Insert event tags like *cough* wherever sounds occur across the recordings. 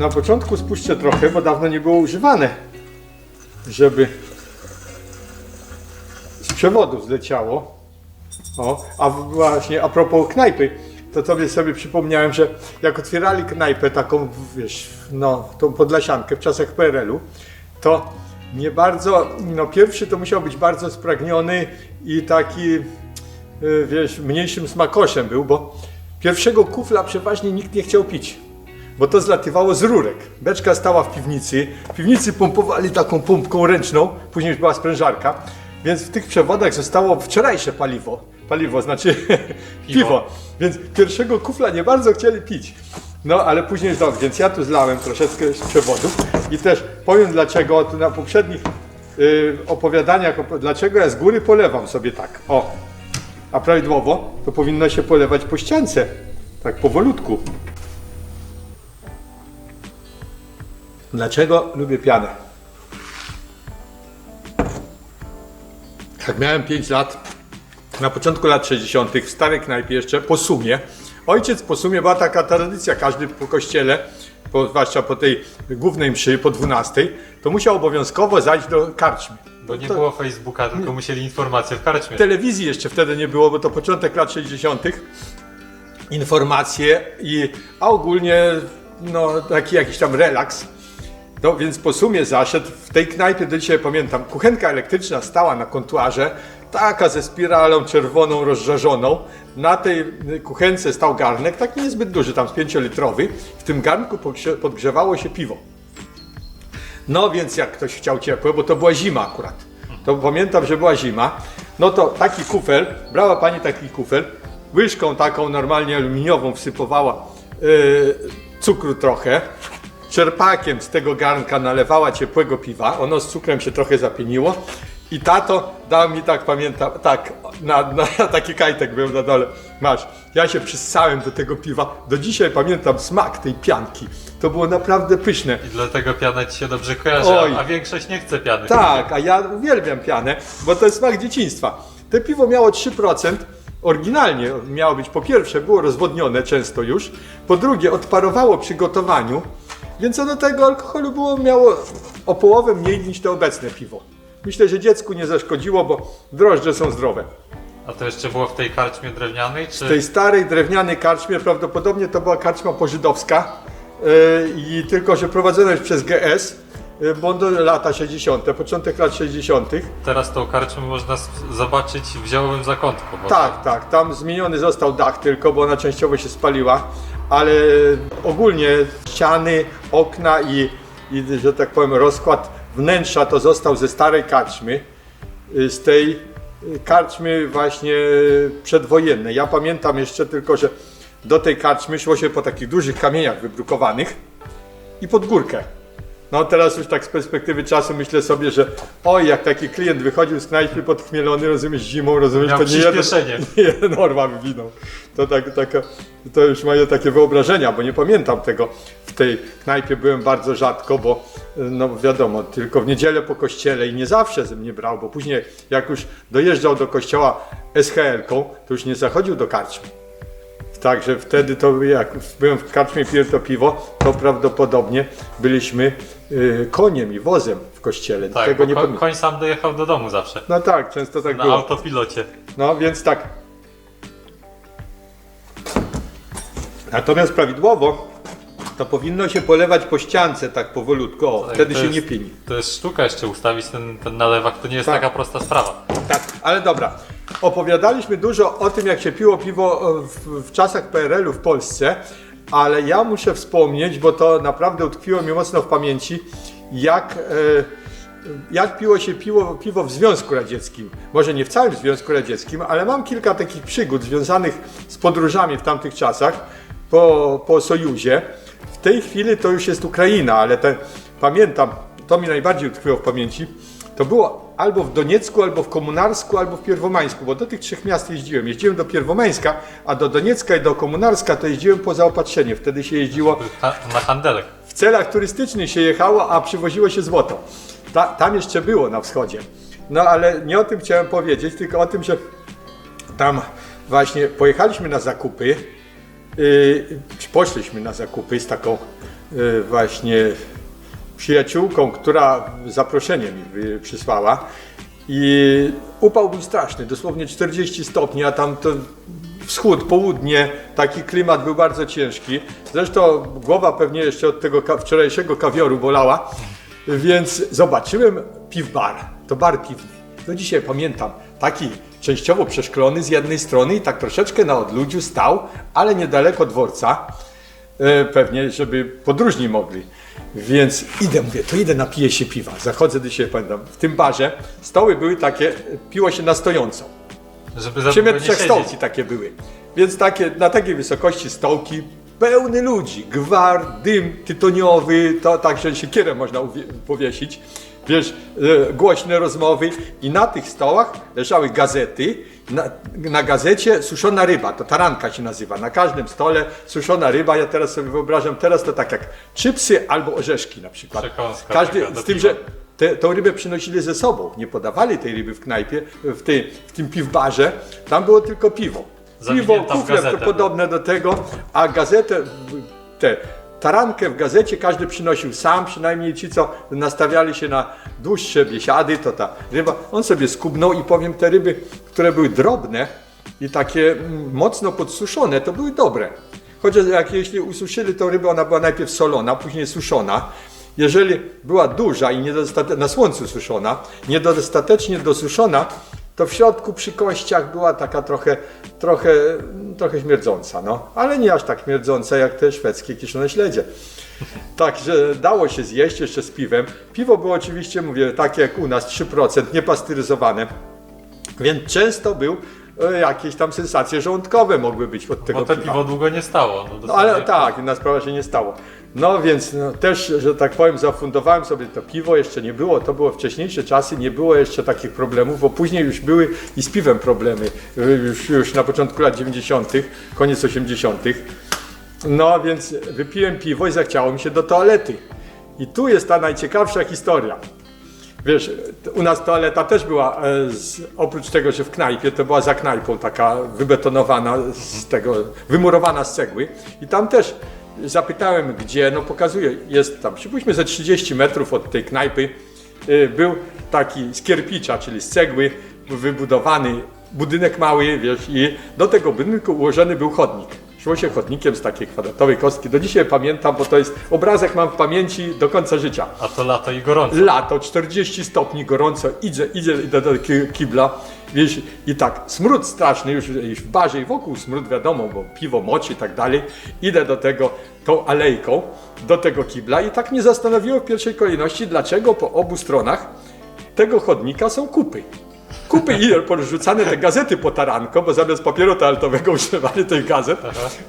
na początku spuszczę trochę, bo dawno nie było używane, żeby z przewodów zleciało. O, a właśnie a propos knajpy, to tobie sobie przypomniałem, że jak otwierali knajpę taką, wiesz, no, tą podlasiankę w czasach PRL-u, to nie bardzo, no pierwszy to musiał być bardzo spragniony i taki, y, wiesz, mniejszym smakoszem był, bo pierwszego kufla przeważnie nikt nie chciał pić bo to zlatywało z rurek. Beczka stała w piwnicy, w piwnicy pompowali taką pompką ręczną, później już była sprężarka, więc w tych przewodach zostało wczorajsze paliwo, paliwo znaczy *laughs* piwo. więc pierwszego kufla nie bardzo chcieli pić. No ale później znowu, więc ja tu zlałem troszeczkę z przewodów i też powiem dlaczego, tu na poprzednich y, opowiadaniach, op- dlaczego ja z góry polewam sobie tak, o, a prawidłowo to powinno się polewać po ściance, tak powolutku. Dlaczego lubię pianę? Jak miałem 5 lat, na początku lat 60., w starej knajpie jeszcze, po sumie, ojciec po sumie była taka tradycja, każdy po kościele, po, zwłaszcza po tej głównej mszy, po 12, to musiał obowiązkowo zajść do karczmy. Bo nie to- było Facebooka, tylko musieli informacje w karczmie. Telewizji jeszcze wtedy nie było, bo to początek lat 60. Informacje i a ogólnie no, taki jakiś tam relaks. No więc po sumie zaszedł w tej knajpie, do dzisiaj pamiętam, kuchenka elektryczna stała na kontuarze, taka ze spiralą czerwoną rozżarzoną. Na tej kuchence stał garnek, taki niezbyt duży, tam z 5-litrowy. W tym garnku podgrzewało się piwo. No więc jak ktoś chciał ciepłe, bo to była zima akurat. To pamiętam, że była zima. No to taki kufel, brała pani taki kufel, łyżką taką normalnie aluminiową wsypowała yy, cukru trochę, czerpakiem z tego garnka nalewała ciepłego piwa, ono z cukrem się trochę zapieniło i tato dał mi tak, pamiętam, tak, na, na *laughs* taki kajtek był na dole, masz, ja się przyssałem do tego piwa, do dzisiaj pamiętam smak tej pianki, to było naprawdę pyszne. I dlatego piana ci się dobrze kojarzy, Oj. a, a większość nie chce piany. Tak, a ja uwielbiam pianę, bo to jest smak dzieciństwa. Te piwo miało 3%. Oryginalnie miało być po pierwsze, było rozwodnione często już, po drugie odparowało przy gotowaniu, więc ono tego alkoholu było, miało o połowę mniej niż to obecne piwo. Myślę, że dziecku nie zaszkodziło, bo drożdże są zdrowe. A to jeszcze było w tej karczmie drewnianej, czy... W tej starej drewnianej karczmie prawdopodobnie to była karczma pożydowska yy, i tylko, że prowadzona już przez GS, yy, bo do lata 60., początek lat 60. Teraz tą karczmę można zobaczyć w ziołowym zakątku. Bo Tak, tak, tam zmieniony został dach tylko, bo ona częściowo się spaliła, ale ogólnie ściany, okna i, i że tak powiem rozkład wnętrza to został ze starej karczmy, y, z tej y, karczmy właśnie przedwojennej. Ja pamiętam jeszcze tylko, że do tej karczmy szło się po takich dużych kamieniach wybrukowanych i pod górkę. No teraz już tak z perspektywy czasu myślę sobie, że oj, jak taki klient wychodził z knajpy podchmielony, rozumiesz, zimą, rozumiesz, Miał to nie jeden, *laughs* nie jeden orła wywinął. To, tak, taka, to już moje takie wyobrażenia, bo nie pamiętam tego. W tej knajpie byłem bardzo rzadko, bo no wiadomo, tylko w niedzielę po kościele i nie zawsze ze mnie brał, bo później jak już dojeżdżał do kościoła SHL-ką, to już nie zachodził do karczmy. Także wtedy to jak byłem w karczmie piłem to piwo, to prawdopodobnie byliśmy y, koniem i wozem w kościele. tak Tego bo nie ko- pamiętam. koń sam dojechał do domu zawsze. No tak, często tak Na było. autopilocie. No więc tak. Natomiast prawidłowo to powinno się polewać po ściance tak powolutku. O, Tak, wtedy to się jest- nie pieni. To jest sztuka jeszcze ustawić ten, ten nalewak, to nie jest Tak. taka prosta sprawa. Tak, ale dobra. Opowiadaliśmy dużo o tym, jak się piło piwo e, w, w czasach PRL-u w Polsce, ale ja muszę wspomnieć, bo to naprawdę utkwiło mi mocno w pamięci, jak, e, jak piło się piwo, piwo w Związku Radzieckim. Może nie w całym Związku Radzieckim, ale mam kilka takich przygód związanych z podróżami w tamtych czasach po, po Sojuzie. W tej chwili to już jest Ukraina, ale te, pamiętam, to mi najbardziej utkwiło w pamięci, to było albo w Doniecku, albo w Komunarsku, albo w Pierwomańsku, bo do tych trzech miast jeździłem. Jeździłem do Pierwomańska, a do Doniecka i do Komunarska to jeździłem po zaopatrzenie. Wtedy się jeździło na handelek. w celach turystycznych się jechało, a przywoziło się złoto. Ta, tam jeszcze było na wschodzie. No ale nie o tym chciałem powiedzieć, tylko o tym, że tam właśnie pojechaliśmy na zakupy, yy, poszliśmy na zakupy z taką y, właśnie przyjaciółką, która zaproszenie mi przysłała i upał był straszny, dosłownie 40 stopni, a tam to wschód, południe, taki klimat był bardzo ciężki. Zresztą głowa pewnie jeszcze od tego ka- wczorajszego kawioru bolała, więc zobaczyłem piw bar, to bar piwny. Do dzisiaj pamiętam, taki częściowo przeszklony z jednej strony i tak troszeczkę na odludziu stał, ale niedaleko dworca. E, pewnie, żeby podróżni mogli. Więc idę, mówię, to idę, napiję się piwa. Zachodzę dzisiaj, pamiętam, w tym barze stoły były takie, piło się na stojąco. Żeby za nie trzech stołki takie były. Więc takie, na takiej wysokości stołki, pełny ludzi, gwar, dym tytoniowy, to tak, że siekierę można powiesić. Wiesz, e, głośne rozmowy i na tych stołach leżały gazety. Na, na gazecie suszona ryba, to taranka się nazywa. Na każdym stole suszona ryba. Ja teraz sobie wyobrażam, teraz to tak jak chipsy albo orzeszki na przykład. Przekąska Każdy, z tym, że te, tą rybę przynosili ze sobą. Nie podawali tej ryby w knajpie, w, tej, w tym piwbarze. Tam było tylko piwo. Piwo, kufle gazetę. podobne do tego, a gazetę, te tarankę w gazecie każdy przynosił sam, przynajmniej ci, co nastawiali się na dłuższe biesiady, to ta ryba, on sobie skubnął i powiem, te ryby, które były drobne i takie mm, mocno podsuszone, to były dobre. Chociaż jak jeśli ususzyli tą rybę, ona była najpierw solona, później suszona. Jeżeli była duża i na słońcu suszona, niedostatecznie dosuszona, to w środku przy kościach była taka trochę, trochę, trochę śmierdząca, no. Ale nie aż tak śmierdząca jak te szwedzkie kiszone śledzie. Także dało się zjeść jeszcze z piwem. Piwo było oczywiście, mówię, takie jak u nas, 3%, niepasteryzowane. Więc często był e, jakieś tam sensacje żołądkowe mogły być od tego Bo to piwa. piwo długo nie stało. No, No ale tak, inna sprawa się nie stało. No więc no, też, że tak powiem, zafundowałem sobie to piwo, jeszcze nie było, to było wcześniejsze czasy, nie było jeszcze takich problemów, bo później już były i z piwem problemy, y, już, już na początku lat 90., koniec 80. No więc wypiłem piwo i zachciało mi się do toalety. I tu jest ta najciekawsza historia. Wiesz, u nas toaleta też była, e, z, oprócz tego, że w knajpie, to była za knajpą taka wybetonowana z tego, wymurowana z cegły. I tam też zapytałem gdzie, no pokazuje, jest tam, przypuśćmy ze 30 metrów od tej knajpy, e, był taki z kierpicza, czyli z cegły, wybudowany budynek mały, wiesz, i do tego budynku ułożony był chodnik. Szło się chodnikiem z takiej kwadratowej kostki. Do dzisiaj pamiętam, bo to jest obrazek mam w pamięci do końca życia. A to lato i gorąco. Lato, 40 stopni gorąco, idzie, idzie idę do ki- kibla, wiesz, i tak, smród straszny, już, już w barze i wokół smród wiadomo, bo piwo moci i tak dalej, idę do tego, tą alejką, do tego kibla i tak mnie zastanowiło w pierwszej kolejności, dlaczego po obu stronach tego chodnika są kupy. Kupy i porzucane te gazety po taranko, bo zamiast papieru toaletowego używali tych gazet.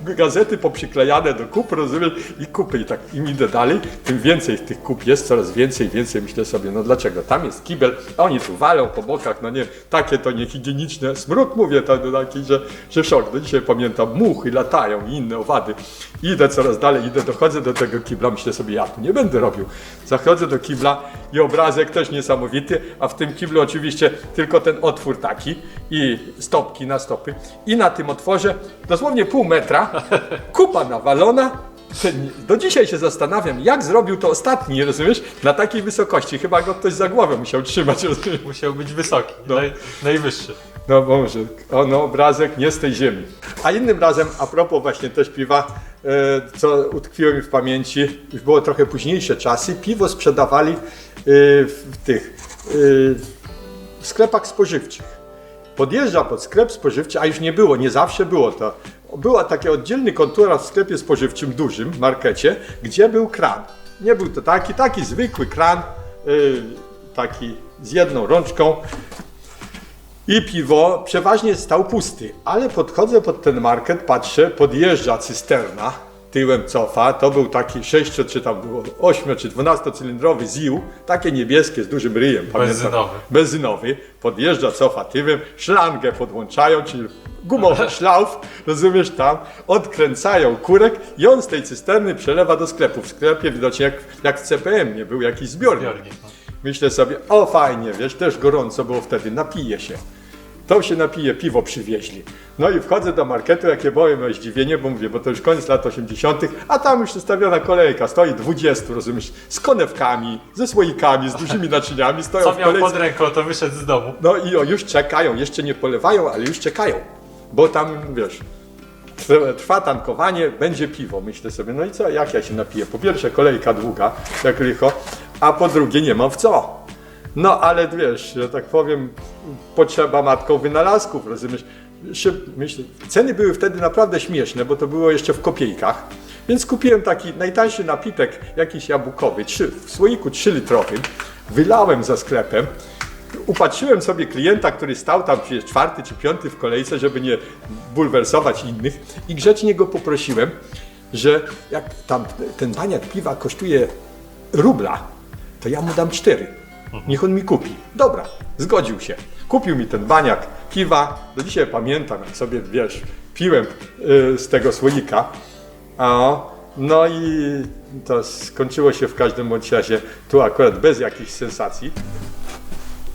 Gazety poprzyklejane do kup, rozumiesz, i kupy. I tak im idę dalej, tym więcej tych kup jest, coraz więcej, więcej. Myślę sobie, no dlaczego? Tam jest kibel, a oni tu walą po bokach, no nie, takie to niehigieniczne. Smród mówię to taki, że, że szok. Do dzisiaj pamiętam, muchy latają i inne owady. Idę coraz dalej, idę, dochodzę do tego kibla, myślę sobie, ja tu nie będę robił. Zachodzę do kibla i obrazek też niesamowity, a w tym kiblu oczywiście tylko ten otwór taki i stopki na stopy. I na tym otworze dosłownie pół metra, *laughs* kupa nawalona. Do dzisiaj się zastanawiam, jak zrobił to ostatni, rozumiesz? Na takiej wysokości. Chyba go ktoś za głowę musiał trzymać, rozumiesz? Musiał być wysoki, No. naj, najwyższy. No może, ono obrazek nie z tej ziemi. A innym razem, a propos właśnie też piwa, e, co utkwiło mi w pamięci, już było trochę późniejsze czasy, piwo sprzedawali w tych e, w sklepach spożywczych. Podjeżdża pod sklep spożywczy, a już nie było, nie zawsze było to. Była taki oddzielny kontura w sklepie spożywczym, dużym markecie, gdzie był kran. Nie był to taki, taki zwykły kran, e, taki z jedną rączką, i piwo przeważnie stał pusty, ale podchodzę pod ten market, patrzę, podjeżdża cysterna, tyłem cofa, to był taki 6 czy tam było 8 czy 12 cylindrowy ZIU, takie niebieskie z dużym ryjem, pamiętam. Benzynowy. Benzynowy, podjeżdża, cofa tyłem, szlangę podłączają, czyli gumowy *laughs* szlauf, rozumiesz tam, odkręcają kurek i on z tej cysterny przelewa do sklepu. W sklepie widocznie jak, jak w CPM nie był jakiś zbiornik. Zbiornik, no. Myślę sobie, o fajnie, wiesz, też gorąco było wtedy, napiję się. To się napije, piwo przywieźli. No i wchodzę do marketu, jakie było moje zdziwienie, bo mówię, bo to już koniec lat 80., a tam już ustawiona kolejka, stoi 20, rozumiesz, z konewkami, ze słoikami, z dużymi naczyniami, stoją Co w miał kolejce. pod ręką, to wyszedł z domu. No i o, już czekają, jeszcze nie polewają, ale już czekają, bo tam, wiesz, trwa- trwa tankowanie, będzie piwo. Myślę sobie, no i co, jak ja się napiję? Po pierwsze kolejka długa, jak licho, a po drugie nie mam w co. No ale wiesz, że tak powiem, potrzeba matką wynalazków, rozumiesz? Ceny były wtedy naprawdę śmieszne, bo to było jeszcze w kopiejkach. Więc kupiłem taki najtańszy napitek, jakiś jabłkowy, trzy, w słoiku 3-litrowym, wylałem za sklepem, upatrzyłem sobie klienta, który stał tam przecież czwarty czy piąty w kolejce, żeby nie bulwersować innych i grzecznie go poprosiłem, że jak tam ten baniak piwa kosztuje rubla, to ja mu dam cztery. Niech on mi kupi. Dobra, zgodził się. Kupił mi ten baniak piwa. Do dzisiaj pamiętam, jak sobie, wiesz, piłem y, z tego słoika. A, no i to skończyło się w każdym bądź razie, tu akurat bez jakichś sensacji.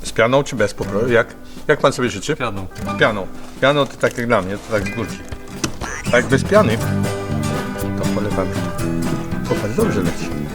Z pianą czy bez po prostu? Jak, jak pan sobie życzy? Pianą. Z pianą. Pianą to tak jak dla mnie, to tak z górki. A jak bez piany, to polewamy. Popatrz, dobrze leci.